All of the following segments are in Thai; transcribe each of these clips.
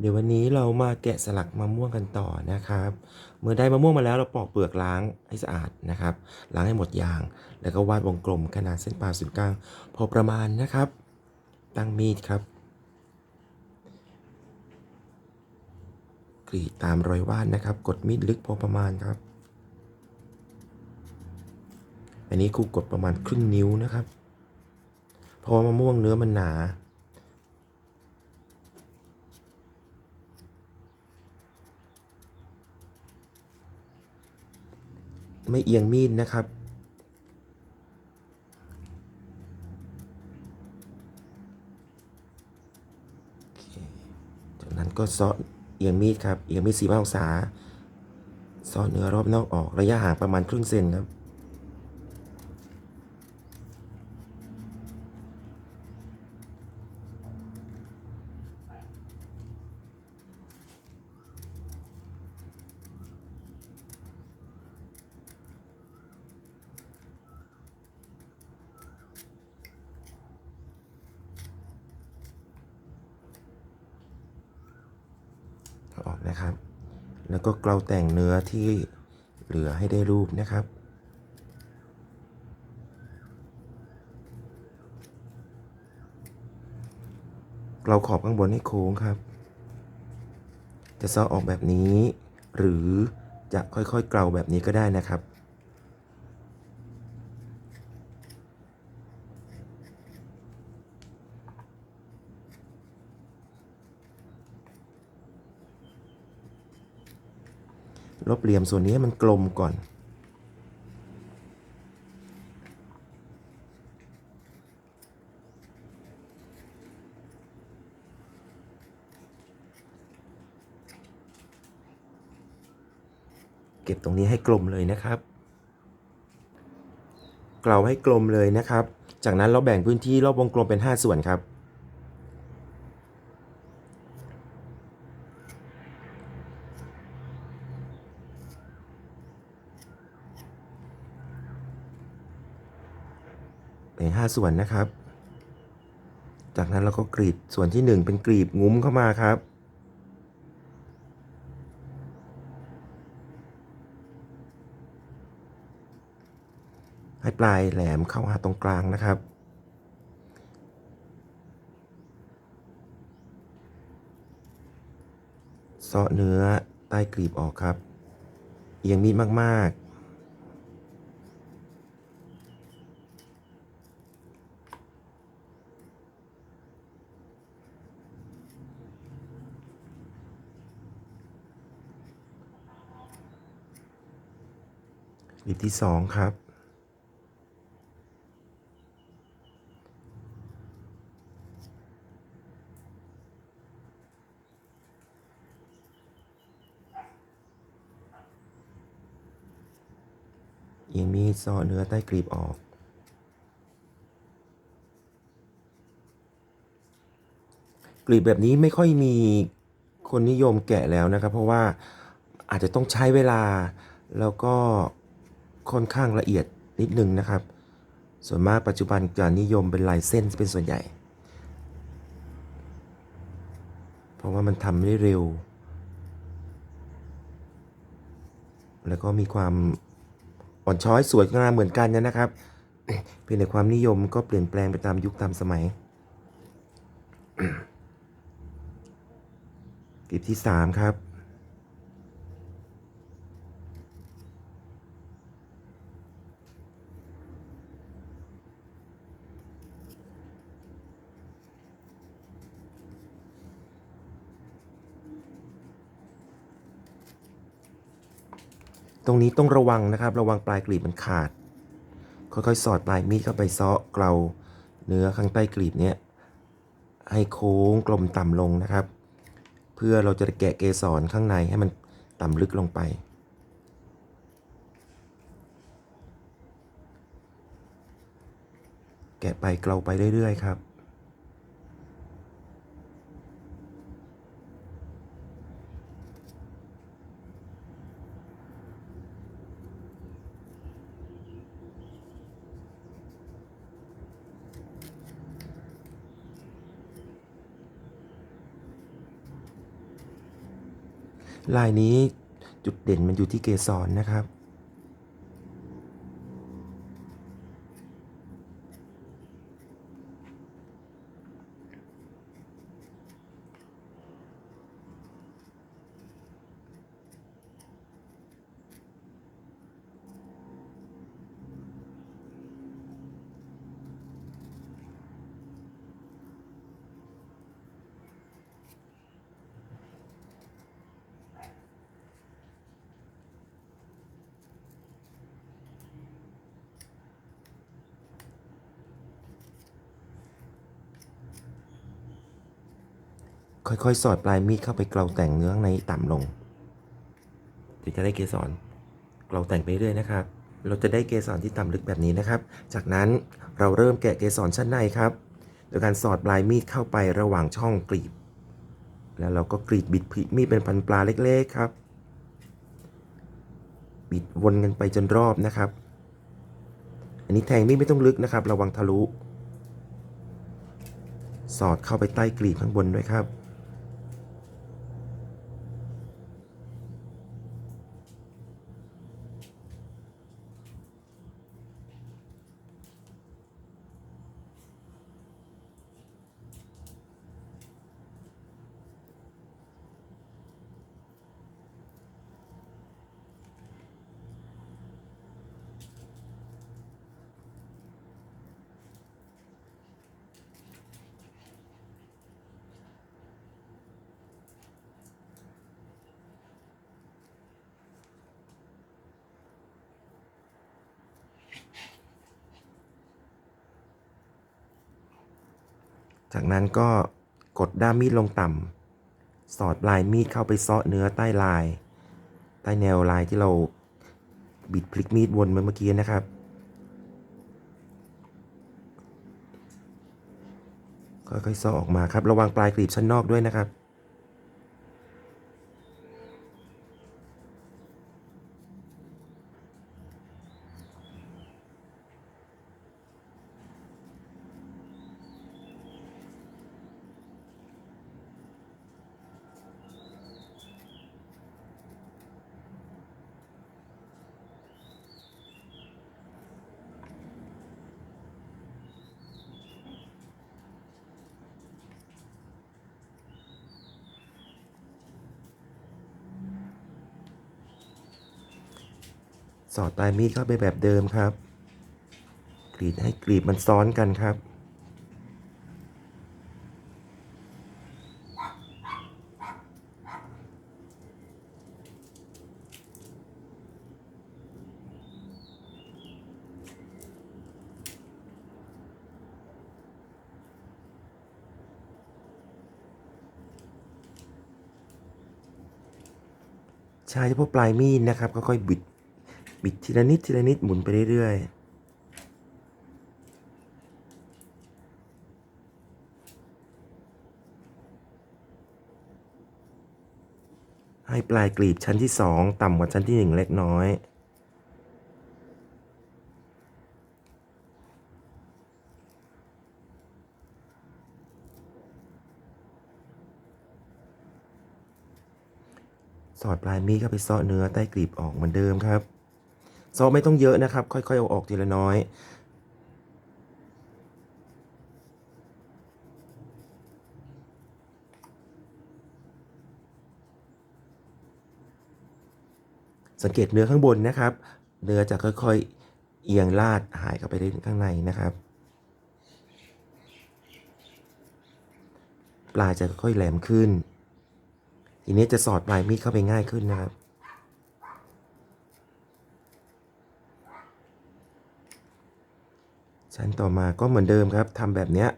เดี๋ยววันนี้เรามาแกะสลักมะม่วงกันต่อนะครับ เมื่อได้มะม่วงมาแล้วเราปอกเปลือกล้างให้สะอาดนะครับ ล้างให้หมดยาง แล้วก็วาดวงกลมขนาดเส้นผ่าศูนย์กลาง พอประมาณนะครับ ตั้งมีดครับ กรีดตามรอยวาดนะครับ กดมีดลึกพอประมาณครับ อันนี้ครูกดประมาณครึ่งนิ้วนะครับ เพราะว่ามะม่วงเนื้อมันหนา ไม่เอียงมีดนะครับ จากนั้นก็ซาะเอียงมีดครับ เอียงมีดสี่ห้าองศาเซาะเนื้อรอบนอกออกระยะห่างประมาณครึ่งเซนครับ เอาออกนะครับ แล้วก็เกลาแต่งเนื้อที่เหลือให้ได้รูปนะครับ เกลาขอบข้างบนให้โค้งครับ จะซ้อออกแบบนี้ หรือจะค่อยๆเกลาแบบนี้ก็ได้นะครับ ลบเหลี่ยมส่วนนี้ให้มันกลมก่อน เก็บตรงนี้ให้กลมเลยนะครับ เกลาให้กลมเลยนะครับ จากนั้นเราแบ่งพื้นที่รอบวงกลมเป็น 5 ส่วนครับ เป็นห้าส่วนนะครับ จากนั้นเราก็กรีดส่วนที่หนึ่งเป็นกรีบงุ้มเข้ามาครับ ให้ปลายแหลมเข้าหาตรงกลางนะครับเซาะเนื้อใต้กรีบออกครับ เอียงมีดมาก ๆ กลีบที่สองครับ เอียงมีดซาะเนื้อใต้กรีบออกกลีบแบบนี้ไม่ค่อยมีคนนิยมแกะแล้วนะครับ เพราะว่าอาจจะต้องใช้เวลาแล้วก็ ค่อนข้างละเอียดนิดนึงนะครับ ส่วนมากปัจจุบันการนิยมเป็นลายเส้นเป็นส่วนใหญ่ เพราะว่ามันทำได้เร็ว แล้วก็มีความอ่อนช้อยสวยงามเหมือนกันนะครับ เพียงแต่ความนิยมก็เปลี่ยนแปลงไปตามยุคตามสมัยกลีบที่สามครับ รงนี้ต้องระวังนะครับ ระวังปลายกลีบมันขาด ค่อยๆ สอดปลายมีดเข้าไปซาะเกลาเนื้อข้างใต้กลีบเนี้ยให้โค้งกลมต่ำลงนะครับ เพื่อเราจะแกะเกสรข้างในให้มันต่ำลึกลงไป แกะไปเกลาไปเรื่อยๆครับ ลายนี้จุดเด่นมันอยู่ที่เกสรนะครับ ค่อยๆ สอดปลายมีดเข้าไปเกลาแต่งเนื้อข้างในต่ำลงถึงจะได้เกสรเกลาแต่งไปเรื่อยนะครับ เราจะได้เกสรที่ต่ำลึกแบบนี้นะครับ จากนั้นเราเริ่มแกะเกสรชั้นในครับ โดยการสอดปลายมีดเข้าไประหว่างช่องกรีบ แล้วเราก็กรีดบิดมีดเป็นพันปลาเล็กๆครับบิดวนกันไปจนรอบนะครับ อันนี้แทงมีดไม่ต้องลึกนะครับ ระวังทะลุ สอดเข้าไปใต้กรีบข้างบนด้วยครับ จากนั้นก็กดด้ามมีดลงต่ำ สอดปลายมีดเข้าไปเซาะเนื้อใต้ลาย ใต้แนวลายที่เราบิดพลิกมีดวนเมื่อกี้นะครับ ค่อยๆเซาะออกมาครับ ระวังปลายกรีบชั้นนอกด้วยนะครับ สอดปลายมีดเข้าไปแบบเดิมครับ กรีดให้กรีบมันซ้อนกันครับ ใช้เฉพาะปลายมีดนะครับค่อยๆบิด บิดทีละนิดทีละนิดหมุนไปเรื่อยๆให้ปลายกรีบชั้นที่สองต่ำกว่าชั้นที่หนึ่งเล็กน้อย สอดปลายมีดเข้าไปเซาะเนื้อใต้กรีบออกเหมือนเดิมครับ ซาะไม่ต้องเยอะนะครับ ค่อยๆเอาออกทีละน้อยสังเกตเนื้อข้างบนนะครับ เนื้อจะค่อยๆ เอียงลาดหายเข้าไปได้ข้างในนะครับ ปลายจะค่อยๆแหลมขึ้น ทีนี้จะสอดปลายมีดเข้าไปง่ายขึ้นนะครับ ชั้นต่อมาก็เหมือนเดิมครับทำแบบเนี้ย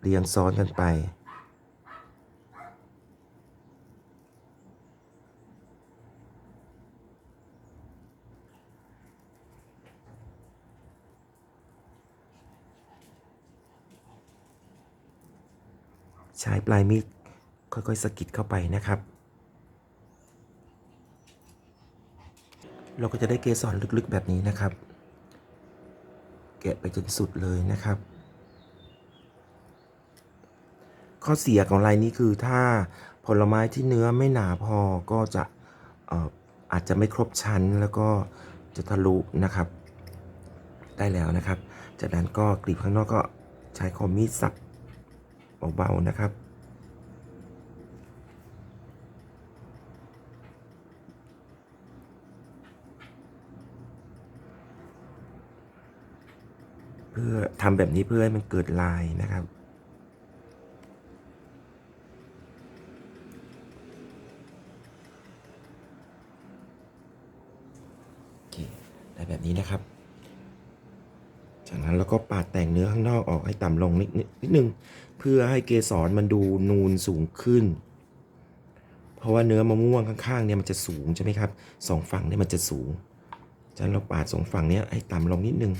เรียงซ้อนกันไป ใช้ปลายมีดค่อยๆสะกิดเข้าไปนะครับ เราก็จะได้เกสรลึกๆแบบนี้นะครับ แกะไปจนสุดเลยนะครับ ข้อเสียของลายนี้คือถ้าผลไม้ที่เนื้อไม่หนาพอก็จะเอ่อาจจะไม่ครบชั้นแล้วก็จะทะลุนะครับ ได้แล้วนะครับ จากนั้นก็กรีบข้างนอกก็ใช้คมมีดสับเบาๆนะครับ พื่อทำแบบนี้เพื่อให้มันเกิดลายนะครับ โอเค ได้แบบนี้นะครับ จากนั้นเราก็ปาดแต่งเนื้อข้างนอกออกให้ต่ำลงนิดนิดนิดนึง เพื่อให้เกสรมันดูนูนสูงขึ้น เพราะว่าเนื้อมะม่วงข้างๆเนี่ยมันจะสูงใช่ไหมครับสองฝั่งเนี่ยมันจะสูงจากนั้นเราปาดสองฝั่งเนี้ยให้ต่ำลงนิดนึง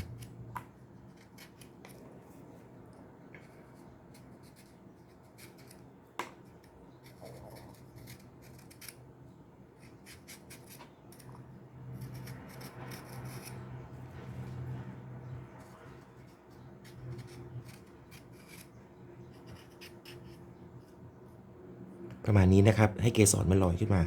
ประมาณนี้นะครับ ให้เกสรมันลอยขึ้นมา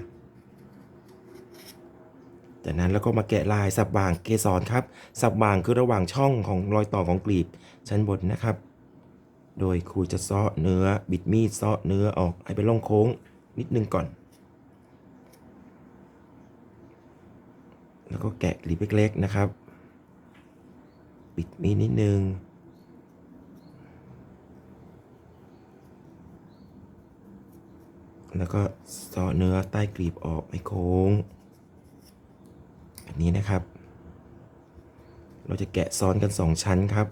จากนั้นแล้วก็มาแกะลายสับบางเกสรครับ สับบางคือระหว่างช่องของรอยต่อของกลีบชั้นบนนะครับ โดยครูจะเซาะเนื้อบิดมีดเซาะเนื้อออกให้เป็นร่องโค้งนิดนึงก่อน แล้วก็แกะกลีบเล็กๆนะครับบิดมีดนิดนึง แล้วก็ซอเนื้อใต้กลีบออกให้โค้ง แบบนี้นะครับ เราจะแกะซ้อนกันสองชั้นครับ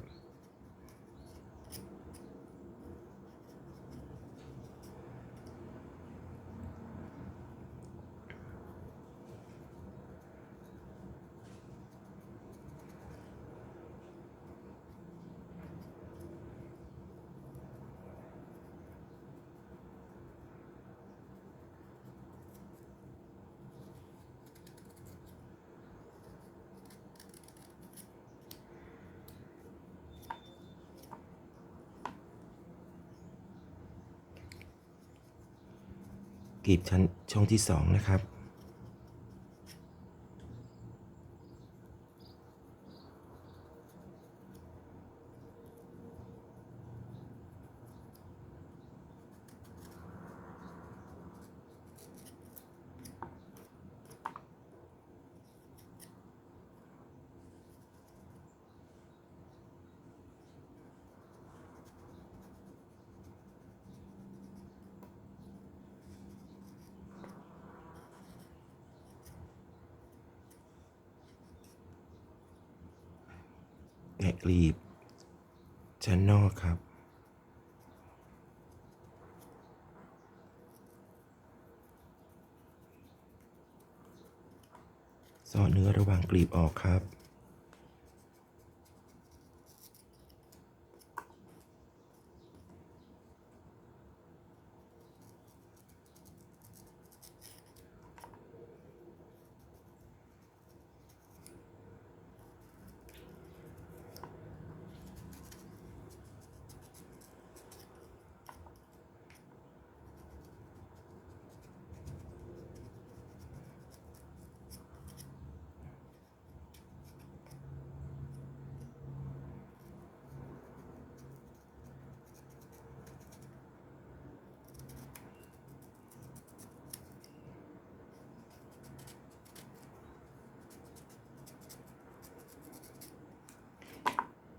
กลีบชั้นช่องที่สองนะครับ แกะกลีบชั้นนอกครับ สอดเนื้อระหว่างกลีบออกครับ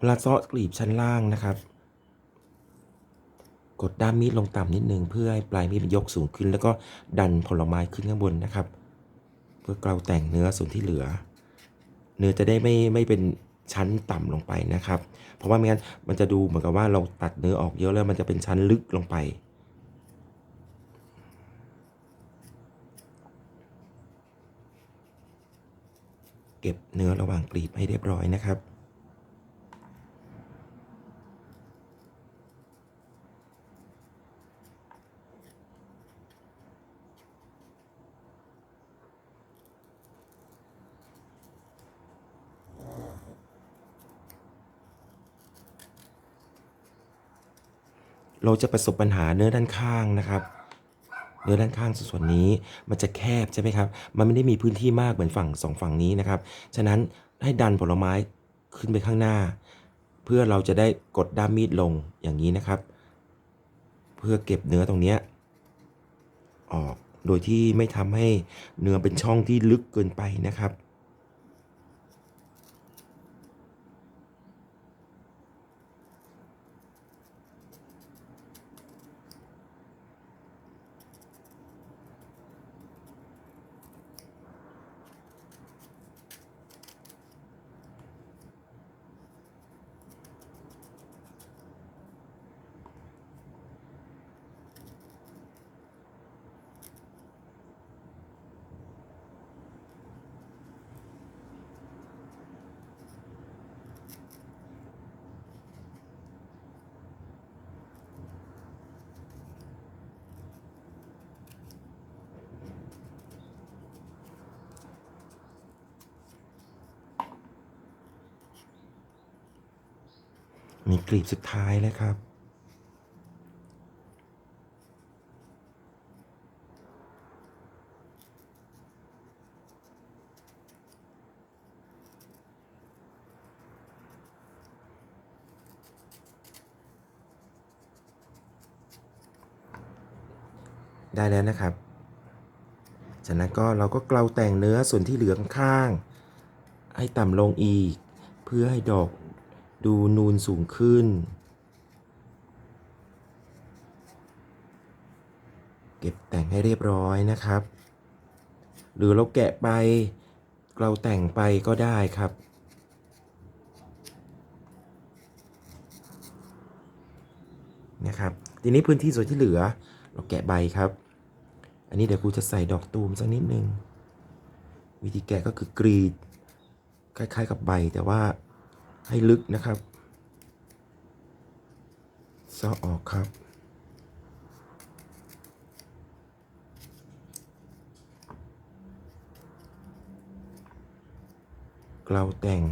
ลาเซาะกลีบชั้นล่างนะครับ กดด้ามมีดลงต่ำนิดนึงเพื่อให้ปลายมีดมันยกสูงขึ้น แล้วก็ดันผลไม้ขึ้นข้างบนนะครับ เพื่อเกลาแต่งเนื้อส่วนที่เหลือ เนื้อจะได้ไม่ไม่เป็นชั้นต่ำลงไปนะครับ เพราะว่าไม่งั้นมันจะดูเหมือนกับว่าเราตัดเนื้อออกเยอะแล้วมันจะเป็นชั้นลึกลงไป เก็บเนื้อระหว่างกลีบให้เรียบร้อยนะครับ เราจะประสบปัญหาเนื้อด้านข้างนะครับเนื้อด้านข้างส่วนนี้มันจะแคบใช่ไหมครับ มันไม่ได้มีพื้นที่มากเหมือนฝั่งสองฝั่งนี้นะครับ ฉะนั้นให้ดันผลไม้ขึ้นไปข้างหน้า เพื่อเราจะได้กดด้ามมีดลงอย่างนี้นะครับ เพื่อเก็บเนื้อตรงนี้ออก โดยที่ไม่ทำให้เนื้อเป็นช่องที่ลึกเกินไปนะครับ มีกลีบสุดท้ายแล้วครับ ได้แล้วนะครับ จากนั้นก็เราก็เกลาแต่งเนื้อส่วนที่เหลือข้าง ให้ต่ำลงอีก เพื่อให้ดอก ดูนูนสูงขึ้น เก็บแต่งให้เรียบร้อยนะครับ หรือเราแกะไปเกลาแต่งไปก็ได้ครับ นะครับ ทีนี้พื้นที่ส่วนที่เหลือ เราแกะใบครับ อันนี้เดี๋ยวครูจะใส่ดอกตูมสักนิดนึง วิธีแกะก็คือกรีด คล้ายๆกับใบแต่ว่า ให้ลึกนะครับซ้อออกครับ เกลาแต่ง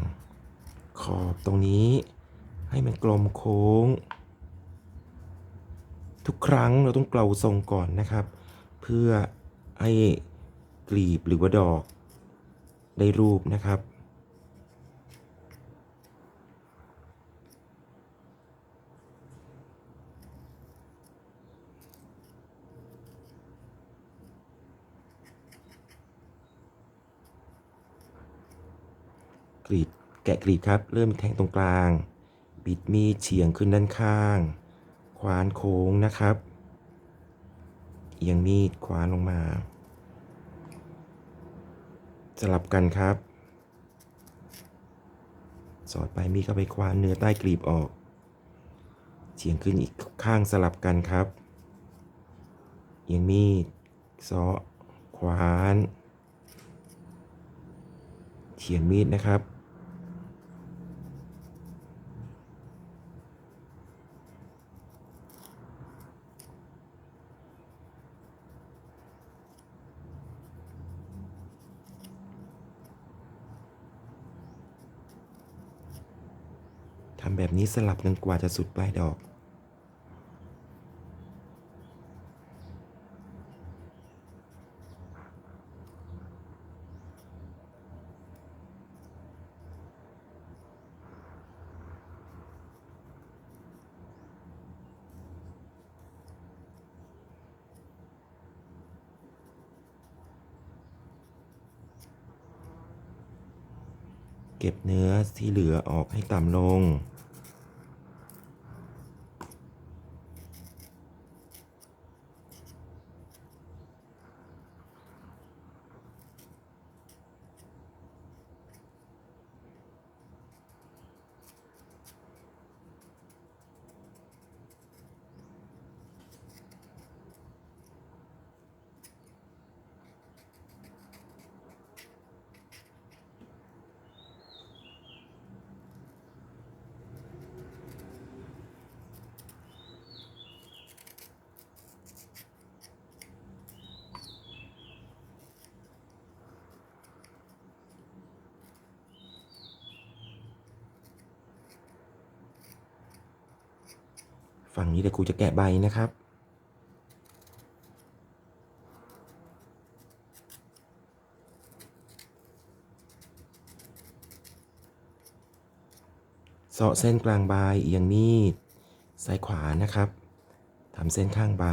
ขอบตรงนี้ให้มันกลมโค้ง ทุกครั้งเราต้องเกลาทรงก่อนนะครับ เพื่อให้กลีบหรือว่าดอกได้รูปนะครับ กรีดแกะกรีดครับ เริ่มแทงตรงกลาง บิดมีดเฉียงขึ้นด้านข้าง ควานโค้งนะครับ เอียงมีดควานลงมา สลับกันครับ สอดไปมีดเข้าไปควานเนื้อใต้กรีบออก เฉียงขึ้นอีกข้างสลับกันครับ เอียงมีดซาะควานเฉียงมีดนะครับำแบบนี้สลับจนกว่าจะสุดปลายดอก เก็บเนื้อที่เหลือออกให้ต่ำลง ฝั่งนี้เดี๋ยวครูจะแกะใบนะครับ เสาะเส้นกลางใบเอียงนีดซ้ายขวานะครับทำเส้นข้างใบ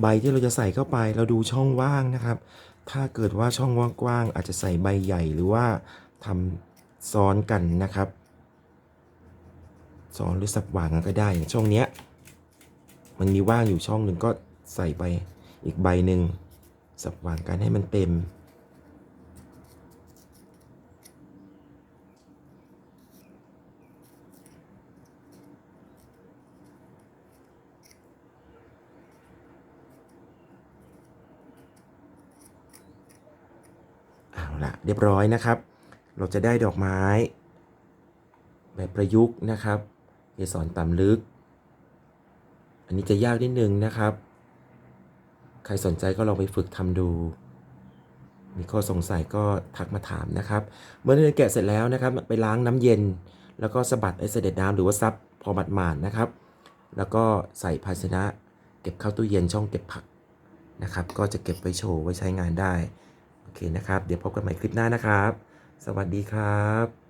ใบที่เราจะใส่เข้าไปเราดูช่องว่างนะครับ ถ้าเกิดว่าช่องว่างกว้างอาจจะใส่ใบใหญ่หรือว่าทำซ้อนกันนะครับ ซ้อนหรือสับวางกันก็ได้อย่างช่องเนี้ยมันมีว่างอยู่ช่องหนึ่งก็ใส่ไปอีกใบหนึ่งสับวางกันให้มันเต็ม เรียบร้อยนะครับ เราจะได้ดอกไม้ แบบประยุกต์นะครับเกสรต่ำลึก อันนี้จะยากนิดนึงนะครับ ใครสนใจก็ลองไปฝึกทำดู มีข้อสงสัยก็ทักมาถามนะครับ เมื่อเราแกะเสร็จแล้วนะครับ ไปล้างน้ำเย็น แล้วก็สะบัดไอ้เสด็จน้ำหรือว่าซับพอบัดหมาดๆนะครับ แล้วก็ใส่ภาชนะ เก็บเข้าตู้เย็นช่องเก็บผักนะครับ ก็จะเก็บไว้โชว์ไว้ใช้งานได้ เคนะครับ เดี๋ยวพบกันใหม่คลิปหน้านะครับ สวัสดีครับ